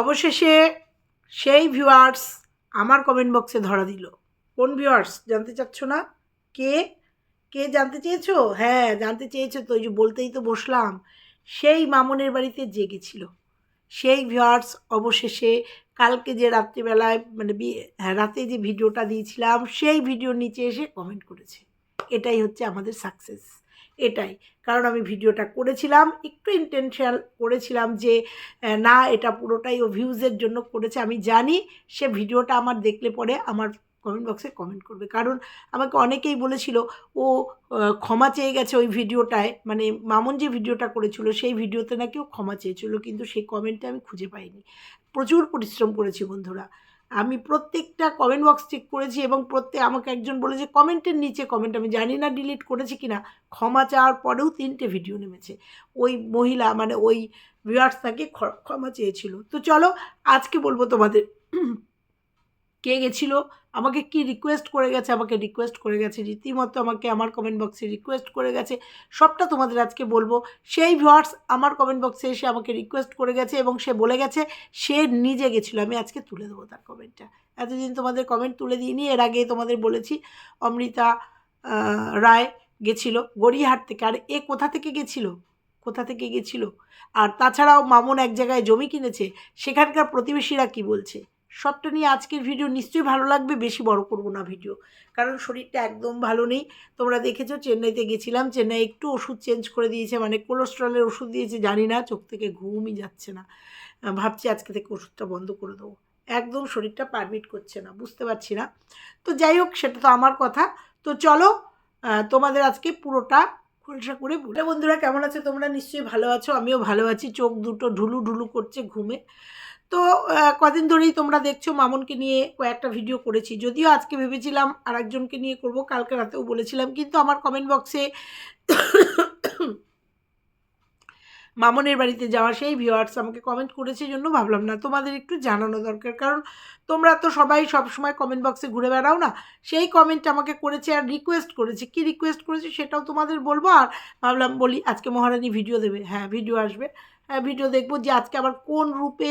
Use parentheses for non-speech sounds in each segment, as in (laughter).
অবশেষে সেই ভিউয়ার্স আমার কমেন্ট বক্সে ধরা দিল। কোন ভিউয়ার্স জানতে চাচ্ছ না? কে? কে জানতে চেয়েছো? হ্যাঁ জানতে চেয়েছো তো ওই যে বলতেই তো বসলাম। সেই মামনের বাড়িতে জেগেছিল সেই ভিউয়ার্স অবশেষে কালকে যে রাত্রিবেলায় মানে হ্যাঁ রাতে যে ভিডিওটা দিয়েছিলাম, সেই ভিডিওর নিচে এসে কমেন্ট করেছে। এটাই হচ্ছে আমাদের সাকসেস এটাই। কারণ আমি ভিডিওটা করেছিলাম, একটু ইন্টেনশনাল করেছিলাম যে না, এটা পুরোটাই ও ভিউজের জন্য করেছে, আমি জানি, সে ভিডিওটা আমার দেখলে পরে আমার কমেন্ট বক্সে কমেন্ট করবে। কারণ আমাকে অনেকেই বলেছিল, ও ক্ষমা চেয়ে গেছে ওই ভিডিওটায়। মানে মামুন যে ভিডিওটা করেছিল, সেই ভিডিওতে নাকি ও ক্ষমা চেয়েছিল, কিন্তু সেই কমেন্টটা আমি খুঁজে পাইনি। প্রচুর পরিশ্রম করেছি বন্ধুরা। আমি প্রত্যেকটা কমেন্ট বক্স চেক করেছি এবং প্রত্যেক, আমাকে একজন বলেছে কমেন্টের নিচে কমেন্ট আমি জানি না ডিলিট করেছি কিনা, ক্ষমা চাওয়ার পরেও তিনটে ভিডিও নেমেছে। ওই মহিলা মানে ওই ভিউয়ার্স তাকে ক্ষমা চেয়েছিল। তো চলো, আজকে বলব তোমাদের, কে গেছিল আমাকে কি রিকোয়েস্ট করে গেছে, আমাকে রিকোয়েস্ট করে গেছে, রীতিমতো আমাকে আমার কমেন্ট বক্সে রিকোয়েস্ট করে গেছে, সবটা তোমাদের আজকে বলব। সেই ভিউয়ার্স আমার কমেন্ট বক্সে এসে আমাকে রিকোয়েস্ট করে গেছে এবং সে বলে গেছে, সে নিজে গেছিল। আমি আজকে তুলে দেবো তার কমেন্টটা এতদিন তোমাদের কমেন্ট তুলে দিইনি, এর আগে তোমাদের বলেছি, অমৃতা রায় গেছিল গড়িয়াহাট থেকে। আর এ কোথা থেকে গেছিল? কোথা থেকে গেছিল? আর তাছাড়াও মামুন এক জায়গায় জমি কিনেছে, সেখানকার প্রতিবেশীরা কি বলছে? সবটা নিয়ে আজকের ভিডিও নিশ্চয়ই ভালো লাগবে, বেশি বড় করব না ভিডিও কারণ শরীরটা একদম ভালো নেই। তোমরা দেখেছ, চেন্নাইতে গেছিলাম, চেন্নাই একটু ওষুধ চেঞ্জ করে দিয়েছে মানে কোলেস্ট্রলের ওষুধ দিয়েছে, জানি না, চোখ থেকে ঘুমই যাচ্ছে না। ভাবছি আজকে থেকে ওষুধটা বন্ধ করে দেবো। একদম শরীরটা পারমিট করছে না, বুঝতে পারছি না। তো যাই হোক, সেটা তো আমার কথা। তো চলো তোমাদের আজকে পুরোটা খোলসা করে বলে। বন্ধুরা, কেমন আছে? তোমরা নিশ্চয়ই ভালো আছো, আমিও ভালো আছি। চোখ দুটো ঢুলু ঢুলু করছে ঘুমে। তো কদিন ধরেই তোমরা দেখছ মামনকে নিয়ে কয়েকটা ভিডিও করেছি। যদিও আজকে ভেবেছিলাম আরেকজনকে নিয়ে করব, কালকে রাতেও বলেছিলাম, কিন্তু আমার কমেন্ট বক্সে মামনের বাড়িতে যাওয়া সেই ভিউয়ার্স আমাকে কমেন্ট করেছে জন্য ভাবলাম না তোমাদের একটু জানানো দরকার। কারণ তোমরা তো সবাই সবসময় কমেন্ট বক্সে ঘুরে বেড়াও না, সেই কমেন্ট আমাকে করেছে আর রিকোয়েস্ট করেছে। কি রিকোয়েস্ট করেছে সেটাও তোমাদের বলব, আর ভাবলাম বলি আজকে মহারানী ভিডিও দেবে। হ্যাঁ ভিডিও আসবে। ভিডিও দেখব যে আজকে আবার কোন রূপে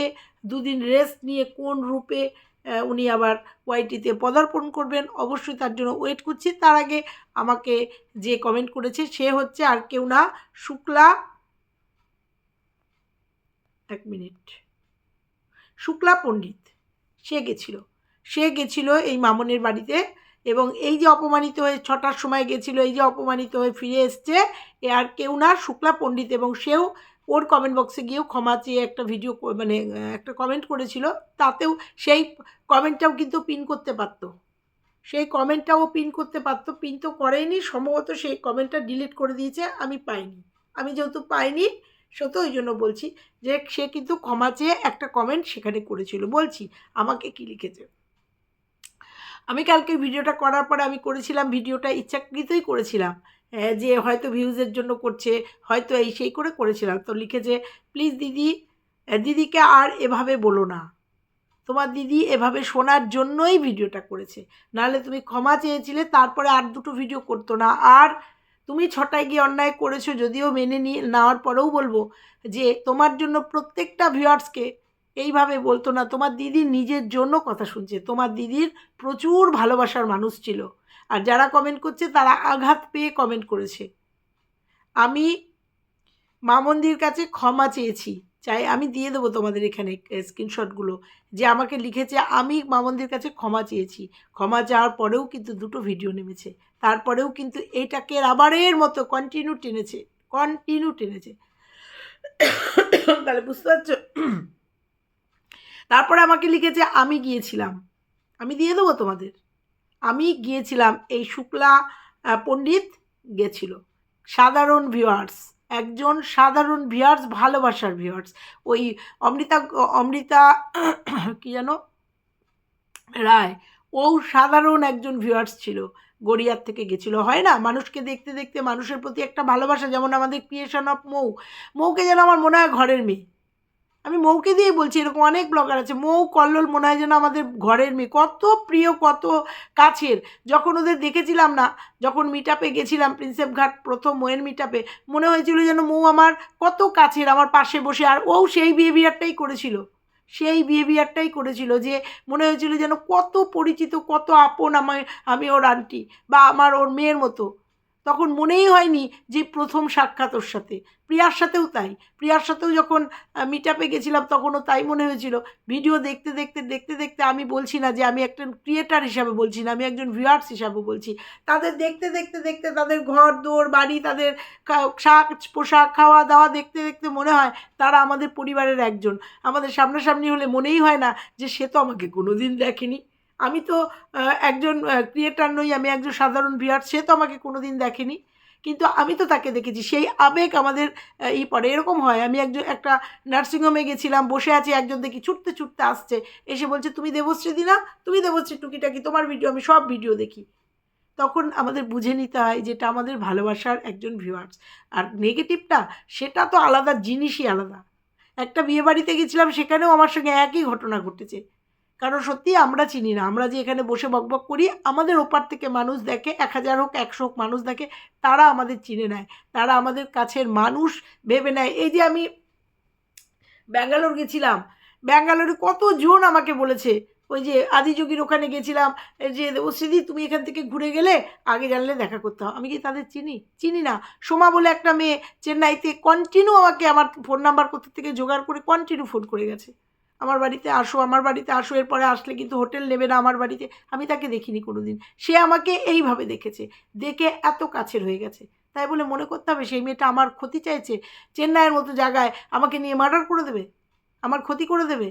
দুদিন রেস্ট নিয়ে কোন রূপে উনি আবার ওয়াইটিতে পদার্পণ করবেন, অবশ্যই তার জন্য ওয়েট করছি। তার আগে আমাকে যে কমেন্ট করেছে সে হচ্ছে আর কেউ না, শুক্লা এক মিনিট শুক্লা পণ্ডিত, সে গেছিল। সে গেছিল এই মামনের বাড়িতে এবং এই যে অপমানিত হয়ে ছটার সময় গেছিল, এই যে অপমানিত হয়ে ফিরে এসছে, এ আর কেউ না, শুক্লা পণ্ডিত এবং সেও ওর কমেন্ট বক্সে গিয়েও ক্ষমা চেয়ে একটা ভিডিও মানে একটা কমেন্ট করেছিল। তাতেও সেই কমেন্টটাও কিন্তু পিন করতে পারত। সেই কমেন্টটাও পিন করতে পারতো। পিন তো করেনি, সম্ভবত সেই কমেন্টটা ডিলিট করে দিয়েছে, আমি পাইনি। আমি যেহেতু পাইনি সে তো ওই জন্য বলছি যে সে কিন্তু ক্ষমা চেয়ে একটা কমেন্ট সেখানে করেছিল। বলছি, আমাকে কি লিখেছে? আমি কালকে ভিডিওটা করার পরে আমি করেছিলাম ভিডিওটা ইচ্ছাকৃতই করেছিলাম। যে হয়তো ভিউজের জন্য করছে, হয়তো এই সেই করে করেছিলাম। তো লিখেছে প্লিজ দিদি দিদিকে আর এভাবে বলো না। তোমার দিদি এভাবে শোনার জন্যই ভিডিওটা করেছে। নাহলে তুমি ক্ষমা চেয়েছিলে, তারপরে আর দুটো ভিডিও করতো না। আর তুমি ছটায় গিয়ে অন্যায় করেছ, যদিও মেনে নিয়ে, নেওয়ার পরেও বলব যে, তোমার জন্য প্রত্যেকটা ভিউয়ার্সকে এইভাবে বলতো না। তোমার দিদি নিজের জন্য কথা শুনছে। তোমার দিদির প্রচুর ভালোবাসার মানুষ ছিল। আর যারা কমেন্ট করছে তারা আঘাত পেয়ে কমেন্ট করেছে। আমি মা মন্দির কাছে ক্ষমা চেয়েছি। চাই আমি দিয়ে দেবো তোমাদের এখানে স্ক্রিনশটগুলো যে আমাকে লিখেছে, আমি মা মন্দির কাছে ক্ষমা চেয়েছি। ক্ষমা চাওয়ার পরেও কিন্তু দুটো ভিডিও নেমেছে। তারপরেও কিন্তু এটাকে রাবারের মতো কন্টিনিউ টেনেছে কন্টিনিউ টেনেছে। তাহলে বুঝতে পারছ? তারপরে আমাকে লিখেছে, আমি গিয়েছিলাম। আমি দিয়ে দেবো তোমাদের। আমি গিয়েছিলাম, এই শুক্লা পণ্ডিত গেছিল। সাধারণ ভিউয়ার্স একজন সাধারণ ভিউয়ার্স ভালোবাসার ভিউয়ার্স ওই অমৃতা অমৃতা, (coughs) কি যেন? রায়, ও সাধারণ একজন ভিউয়ার্স ছিল, গড়িয়ার থেকে গেছিল। হয় না? মানুষকে দেখতে দেখতে মানুষের প্রতি একটা ভালোবাসা, যেমন আমাদের ক্রিয়েশন অফ মৌ। মৌকে যেন আমার মনে হয় ঘরের মেয়ে। আমি মৌকে দিয়েই বলছি, এরকম অনেক ব্লগার আছে। মৌ কল্লোল মনে হয় যেন আমাদের ঘরের মেয়ে। কত প্রিয়, কত কাছের। যখন ওদের দেখেছিলাম না, যখন মিট আপে গেছিলাম প্রিন্সেপ ঘাট প্রথম ময়ের মিট আপে মনে হয়েছিল যেন মৌ আমার কত কাছের, আমার পাশে বসে। আর ও সেই বিহেভিয়ারটাই করেছিল। সেই বিহেভিয়ারটাই করেছিল যে মনে হয়েছিল যেন কত পরিচিত, কত আপন আমায়, আমি ওর আন্টি বা আমার ওর মেয়ের মতো। তখন মনেই হয়নি যে প্রথম সাক্ষাৎ ওর সাথে। প্রিয়ার সাথেও তাই। প্রিয়ার সাথেও যখন মিট আপে গেছিলাম তখনও তাই মনে হয়েছিল। ভিডিও দেখতে দেখতে দেখতে দেখতে আমি বলছি না যে আমি একজন ক্রিয়েটার হিসাবে বলছি না, আমি একজন ভিউয়ার্স হিসাবে বলছি। তাদের দেখতে দেখতে দেখতে তাদের ঘর দৌড় বাড়ি, তাদের শাক, পোশাক, খাওয়া, দাওয়া দেখতে দেখতে মনে হয় তারা আমাদের পরিবারের একজন। আমাদের সামনাসামনি হলে মনেই হয় না যে সে তো আমাকে কোনো দিন দেখেনি। আমি তো একজন ক্রিয়েটার নই, আমি একজন সাধারণ ভিউয়ার সে তো আমাকে কোনো দিন দেখেনি। কিন্তু আমি তো তাকে দেখেছি, সেই আবেগ আমাদের ই পড়ে। এরকম হয়, আমি একজন, একটা নার্সিংহোমে গেছিলাম, বসে আছি, একজন দেখি ছুটতে ছুটতে আসছে, এসে বলছে, তুমি দেবশ্রী দিনা তুমি দেবশ্রী টুকিটাকি, তোমার ভিডিও আমি সব ভিডিও দেখি। তখন আমাদের বুঝে নিতে হয় যেটা আমাদের ভালোবাসার একজন ভিউয়ার্স আর নেগেটিভটা সেটা তো আলাদা, জিনিসই আলাদা। একটা বিয়েবাড়িতে গেছিলাম, সেখানেও আমার সঙ্গে একই ঘটনা ঘটেছে। কারণ সত্যি আমরা চিনি না। আমরা যে এখানে বসে বকবক করি, আমাদের ওপার থেকে মানুষ দেখে, এক হাজার হোক, একশো হোক মানুষ দেখে, তারা আমাদের চিনে নেয়। তারা আমাদের কাছের মানুষ ভেবে নেয়। এই যে আমি ব্যাঙ্গালোর গেছিলাম, ব্যাঙ্গালোরে কতজন আমাকে বলেছে, ওই যে আদিযোগীর ওখানে গেছিলাম যে দেবশ্রীদি তুমি এখান থেকে ঘুরে গেলে আগে জানলে দেখা করতে হবে। আমি কি তাদের চিনি? চিনি না। সোমা বলে একটা মেয়ে, চেন্নাইতে কন্টিনিউ আমাকে আমার ফোন নাম্বার কোথা থেকে জোগাড় করে কন্টিনিউ ফোন করে গেছে। আমার বাড়িতে আসো, আমার বাড়িতে আসো, এরপরে আসলে কিন্তু হোটেল নেবে না আমার বাড়িতে। আমি তাকে দেখিনি কোনো দিন সে আমাকে এইভাবে দেখেছে, দেখে এত কাছের হয়ে গেছে। তাই বলে মনে করতে হবে সেই মেয়েটা আমার ক্ষতি চাইছে। চেন্নাইয়ের মতো জায়গায় আমাকে নিয়ে মার্ডার করে দেবে? আমার ক্ষতি করে দেবে?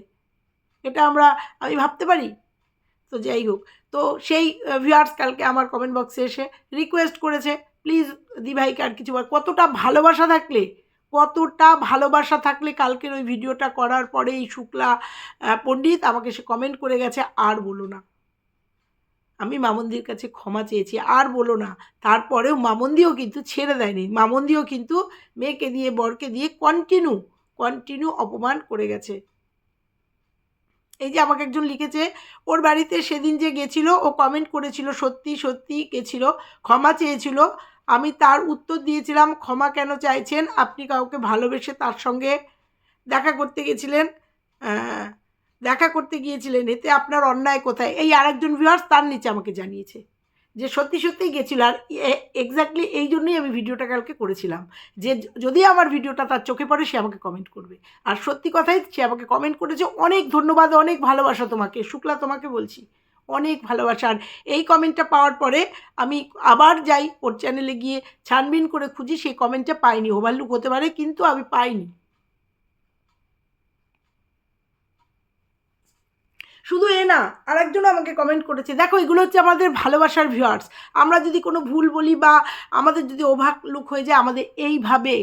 এটা আমরা, আমি ভাবতে পারি? তো যাই হোক, তো সেই ভিউয়ার্স কালকে আমার কমেন্ট বক্সে এসে রিকোয়েস্ট করেছে প্লিজ দিভাইকে আর কিছু কতটা ভালোবাসা থাকলে কতটা ভালোবাসা থাকলে কালকের ওই ভিডিওটা করার পরে এই শুক্লা পণ্ডিত আমাকে সে কমেন্ট করে গেছে, আর বলো না। আমি মামন্দির কাছে ক্ষমা চেয়েছি, আর বলো না। তারপরেও মামন্দিও কিন্তু ছেড়ে দেয়নি। মামন্দিও কিন্তু মেয়েকে দিয়ে, বরকে দিয়ে কন্টিনিউ কন্টিনিউ অপমান করে গেছে। এই যে আমাকে একজন লিখেছে, ওর বাড়িতে সেদিন যে গেছিল, ও কমেন্ট করেছিল, সত্যি সত্যি গেছিল, ক্ষমা চেয়েছিল আমি তার উত্তর দিয়েছিলাম, ক্ষমা কেন চাইছেন? আপনি কাউকে ভালোবেসে তার সঙ্গে দেখা করতে গেছিলেন? দেখা করতে গিয়েছিলেন, এতে আপনার অন্যায় কোথায়? এই আরেকজন ভিউয়ার্স তার নিচে আমাকে জানিয়েছে যে, সত্যি সত্যিই গেছিল আর এক্স্যাক্টলি এই জন্যই আমি ভিডিওটা কালকে করেছিলাম। যে, যদি আমার ভিডিওটা তার চোখে পড়ে, সে আমাকে কমেন্ট করবে। আর সত্যি কথাই সে আমাকে কমেন্ট করেছে। অনেক ধন্যবাদ, অনেক ভালোবাসা তোমাকে। শুক্লা তোমাকে বলছি। অনেক ভালোবাসা। আর এই কমেন্টটা পাওয়ার পরে আমি আবার যাই ওর চ্যানেলে গিয়ে ছানবিন করে খুঁজি, সেই কমেন্টটা পাইনি। ওভারলুক হতে পারে, কিন্তু আমি পাইনি। শুধু এ না আরেকজন আমাকে কমেন্ট করেছে, দেখো, এগুলো হচ্ছে আমাদের ভালোবাসার ভিউয়ার্স আমরা যদি কোনো ভুল বলি বা আমাদের যদি ওভার লুক হয়ে যায়, আমাদের এইভাবে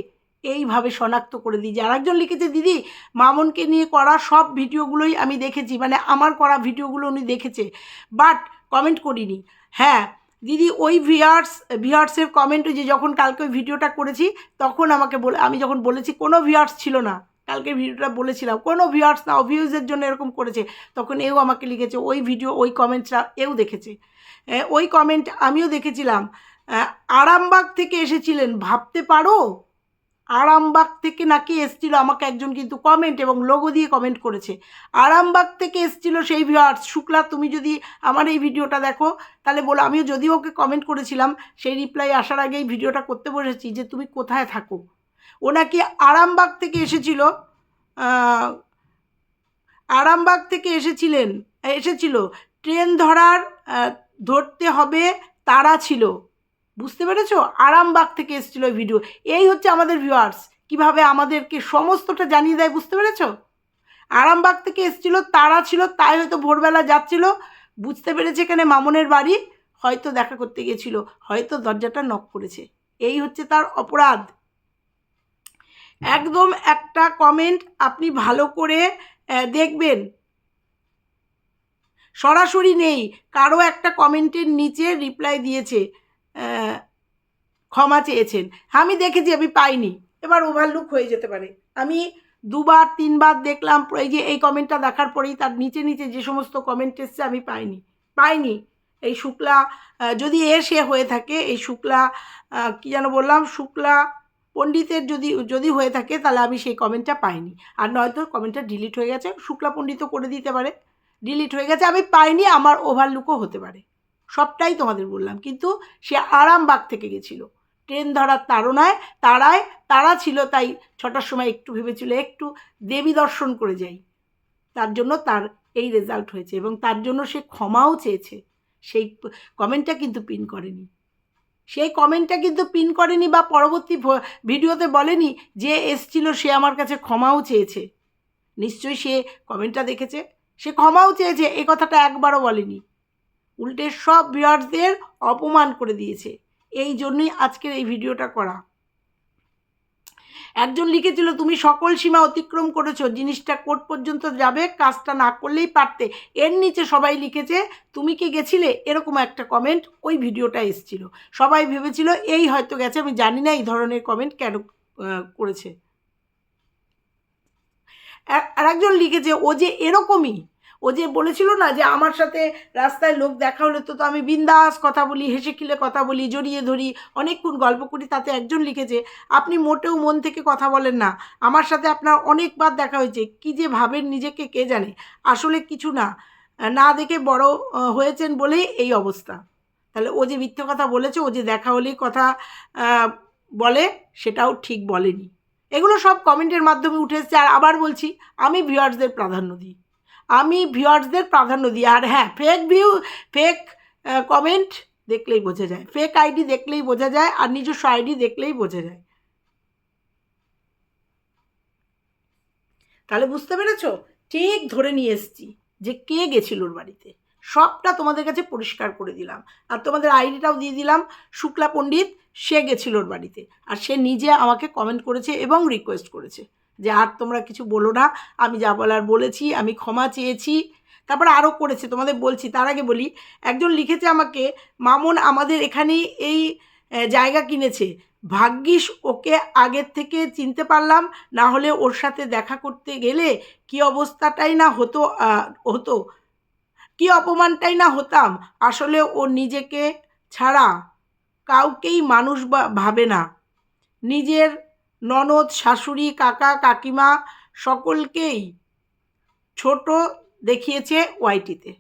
এইভাবে শনাক্ত করে দিই যে আরেকজন লিখেছে, দিদি, মামনকে নিয়ে করা সব ভিডিওগুলোই আমি দেখেছি মানে আমার করা ভিডিওগুলো উনি দেখেছে, বাট কমেন্ট করিনি। হ্যাঁ দিদি, ওই ভিয়ার্স ভিয়ার্সের কমেন্ট যে যখন কালকে ওই ভিডিওটা করেছি, তখন আমাকে বলে, আমি যখন বলেছি, কোনো ভিয়ার্স ছিল না কালকে ভিডিওটা বলেছিলাম, কোনো ভিউয়ার্স না ভিউজের জন্য এরকম করেছে, তখন এও আমাকে লিখেছে, ওই ভিডিও, ওই কমেন্টটা এও দেখেছে। ওই কমেন্ট আমিও দেখেছিলাম। আরামবাগ থেকে এসেছিলেন, ভাবতে পারো? আরামবাগ থেকে নাকি এসছিল, আমাকে একজন কিন্তু কমেন্ট এবং লোগো দিয়ে কমেন্ট করেছে। আরামবাগ থেকে এসছিল সেই ভিউয়ার্স শুক্লা, তুমি যদি আমার এই ভিডিওটা দেখো, তাহলে বলো, আমিও যদিও ওকে কমেন্ট করেছিলাম, সেই রিপ্লাই আসার আগেই ভিডিওটা করতে বসেছি যে তুমি কোথায় থাকো। ও নাকি আরামবাগ থেকে এসেছিল আরামবাগ থেকে এসেছিলেন, এসেছিল। ট্রেন ধরার ধরতে হবে তারা ছিল। বুঝতে পেরেছ? আরামবাগ থেকে এসেছিল ওই ভিডিও এই হচ্ছে আমাদের ভিউয়ার্স কীভাবে আমাদেরকে সমস্তটা জানিয়ে দেয় বুঝতে পেরেছ? আরামবাগ থেকে এসেছিল, তারা ছিল, তাই হয়তো ভোরবেলা যাচ্ছিল। বুঝতে পেরেছে এখানে মামনের বাড়ি। হয়তো দেখা করতে গিয়েছিল, হয়তো দরজাটা নক করেছে। এই হচ্ছে তার অপরাধ। একদম একটা কমেন্ট আপনি ভালো করে দেখবেন। সরাসরি নেই। কারও একটা কমেন্টের নিচে রিপ্লাই দিয়েছে। ক্ষমা চেয়েছেন। আমি দেখেছি, আমি পাইনি। এবার ওভারলুক হয়ে যেতে পারে। আমি দুবার, তিনবার দেখলাম, এই যে এই কমেন্টটা দেখার পরেই তার নিচে নিচে যে সমস্ত কমেন্ট এসছে, আমি পাইনি। পাইনি। এই শুক্লা যদি এ সে হয়ে থাকে, এই শুক্লা কি যেন বললাম, শুক্লা পণ্ডিতের যদি যদি হয়ে থাকে, তাহলে আমি সেই কমেন্টটা পাইনি। আর নয়তো কমেন্টটা ডিলিট হয়ে গেছে। শুক্লা পণ্ডিতও করে দিতে পারে। ডিলিট হয়ে গেছে। আমি পাইনি, আমার ওভারলুকও হতে পারে। সবটাই তোমাদের বললাম। কিন্তু সে আরামবাগ থেকে গেছিল। ট্রেন ধরার তাড়নায় তারায়, তারা ছিল তাই ছটার সময় একটু ভেবেছিল, একটু দেবী দর্শন করে যাই। তার জন্য তার এই রেজাল্ট হয়েছে এবং তার জন্য সে ক্ষমাও চেয়েছে। সেই কমেন্টটা কিন্তু পিন করেনি। সেই কমেন্টটা কিন্তু পিন করেনি বা পরবর্তী ভিডিওতে বলেনি যে এসছিল, সে আমার কাছে ক্ষমাও চেয়েছে। নিশ্চয়ই সে কমেন্টটা দেখেছে। সে ক্ষমাও চেয়েছে এই কথাটা একবারও বলেনি। উল্টে সব ভিউয়ার্সদের অপমান করে দিয়েছে। এই জন্যই আজকের এই ভিডিওটা করা। একজন লিখেছিল, তুমি সকল সীমা অতিক্রম করেছ, জিনিসটা কোর্ট পর্যন্ত যাবে, কাজটা না করলেই পারতে। এর নিচে সবাই লিখেছে, তুমি কি গেছিলে? এরকম একটা কমেন্ট ওই ভিডিওটা এসেছিল। সবাই ভেবেছিল, এই হয়তো গেছে, আমি জানি না এই ধরনের কমেন্ট কেন করেছে? আর একজন লিখেছে, ও যে এরকমই ও যে বলেছিল না যে আমার সাথে রাস্তায় লোক দেখা হলে তো তো আমি বিন্দাস কথা বলি, হেসে খিলে কথা বলি, জড়িয়ে ধরি, অনেকক্ষণ গল্প করি, তাতে একজন লিখেছে, আপনি মোটেও মন থেকে কথা বলেন না, আমার সাথে আপনার অনেকবার দেখা হয়েছে, কি যে ভাবেন নিজেকে কে জানে, আসলে কিছু না না দেখে বড় হয়েছেন বলেই এই অবস্থা। তাহলে ও যে মিথ্যে কথা বলেছে, ও যে দেখা হলেই কথা বলে, সেটাও ঠিক বলেনি। এগুলো সব কমেন্টের মাধ্যমে উঠে এসছে, আর আবার বলছি, আমি ভিউয়ার্সদের প্রাধান্য দিই। আমি ভিউয়ার্সদের প্রাধান্য দিই। আর হ্যাঁ ফেক ভিউ ফেক কমেন্ট দেখলেই বোঝা যায়। ফেক আইডি দেখলেই বোঝা যায় আর নিজস্ব আইডি দেখলেই বোঝা যায়। তাহলে বুঝতে পেরেছ? ঠিক ধরে নিয়ে এসছি যে কে গেছিল ওর বাড়িতে। সবটা তোমাদের কাছে পরিষ্কার করে দিলাম। আর তোমাদের আইডিটাও দিয়ে দিলাম। শুক্লা পণ্ডিত, সে গেছিল ওর বাড়িতে। আর সে নিজে আমাকে কমেন্ট করেছে এবং রিকোয়েস্ট করেছে। যে আর তোমরা কিছু বলো না, আমি যা বলার বলেছি, আমি ক্ষমা চেয়েছি। তারপর আরও করেছে, তোমাদের বলছি, তার আগে বলি, একজন লিখেছে আমাকে, মামুন, আমাদের এখানেই এই জায়গা কিনেছে। ভাগ্যিস ওকে আগের থেকে চিনতে পারলাম, না হলে ওর সাথে দেখা করতে গেলে কি অবস্থাটাই না হতো হতো? কি অপমানটাই না হতাম? আসলে ও নিজেকে ছাড়া, কাউকেই মানুষ ভাবে না। নিজের ননদ, শাশুড়ি, কাকা, কাকিমা সকলকেই ছোট দেখিয়েছে ওয়াইটিতে।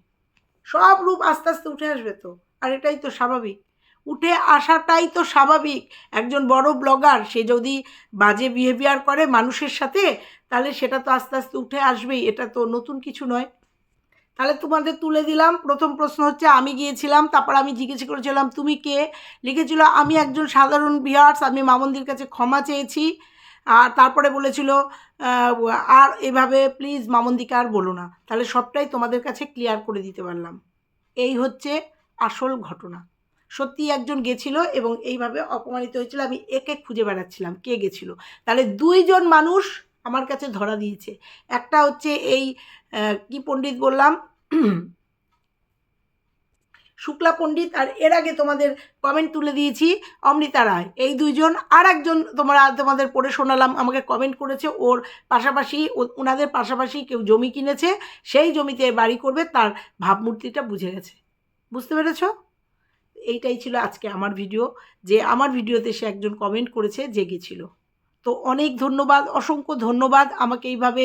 সব রূপ আস্তে আস্তে উঠে আসবে তো, আর এটাই তো স্বাভাবিক। উঠে আসাটাই তো স্বাভাবিক। একজন বড় ব্লগার, সে যদি বাজে বিহেভিয়ার করে মানুষের সাথে, তাহলে সেটা তো আস্তে আস্তে উঠে আসবেই। এটা তো নতুন কিছু নয়। তাহলে তোমাদের তুলে দিলাম। প্রথম প্রশ্ন হচ্ছে, আমি গিয়েছিলাম, তারপর আমি জিজ্ঞেস করেছিলাম, তুমি কে? লিখেছিল, আমি একজন সাধারণ বিহার্স আমি মামন্দির কাছে ক্ষমা চেয়েছি। আর তারপরে বলেছিল আর এভাবে প্লিজ মামন্দিকে আর বলো না। তাহলে সবটাই তোমাদের কাছে ক্লিয়ার করে দিতে পারলাম। এই হচ্ছে আসল ঘটনা। সত্যি একজন গেছিল এবং এইভাবে অপমানিত হয়েছিল, আমি একে খুঁজে বেড়াচ্ছিলাম, কে গেছিল। তাহলে দুইজন মানুষ আমার কাছে ধরা দিয়েছে। একটা হচ্ছে এই কি পণ্ডিত বললাম (clears throat) শুক্লা পণ্ডিত, আর এর আগে তোমাদের কমেন্ট তুলে দিয়েছি অমৃতা রায়। এই দুইজন আর একজন তোমরা তোমাদের পড়ে শোনালাম, আমাকে কমেন্ট করেছে। ওর পাশাপাশি ওনাদের পাশাপাশি কেউ জমি কিনেছে, সেই জমিতে বাড়ি করবে, তার ভাবমূর্তিটা বুঝে গেছে। বুঝতে পেরেছ? এইটাই ছিল আজকে আমার ভিডিও যে আমার ভিডিওতে সে একজন কমেন্ট করেছে যে গেছিল তো অনেক ধন্যবাদ, অসংখ্য ধন্যবাদ আমাকে এইভাবে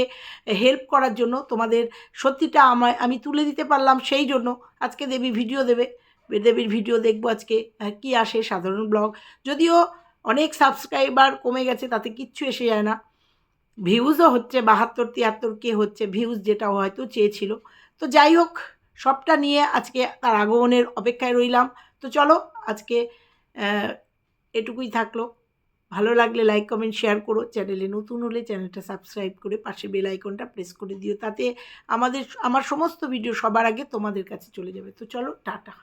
হেল্প করার জন্য। তোমাদের সত্যিটা আমায়, আমি তুলে দিতে পারলাম সেই জন্য। আজকে দেবী ভিডিও দেবে, দেবীর ভিডিও দেখব আজকে কি আসে সাধারণ ব্লগ যদিও অনেক সাবস্ক্রাইবার কমে গেছে, তাতে কিচ্ছু এসে যায় না। ভিউজও হচ্ছে বাহাত্তর, তিয়াত্তর কে হচ্ছে ভিউজ যেটা হয়তো চেয়েছিল। তো যাই হোক, সবটা নিয়ে আজকে তার আগমনের অপেক্ষায় রইলাম। তো চলো আজকে এটুকুই থাকল। ভালো লাগলে লাইক কমেন্ট শেয়ার করো। চ্যানেলে নতুন হলে চ্যানেলটা সাবস্ক্রাইব করে পাশে বেল আইকনটা প্রেস করে দিও। তাতে আমাদের, আমার সমস্ত ভিডিও সবার আগে তোমাদের কাছে চলে যাবে। তো চলো, টাটা।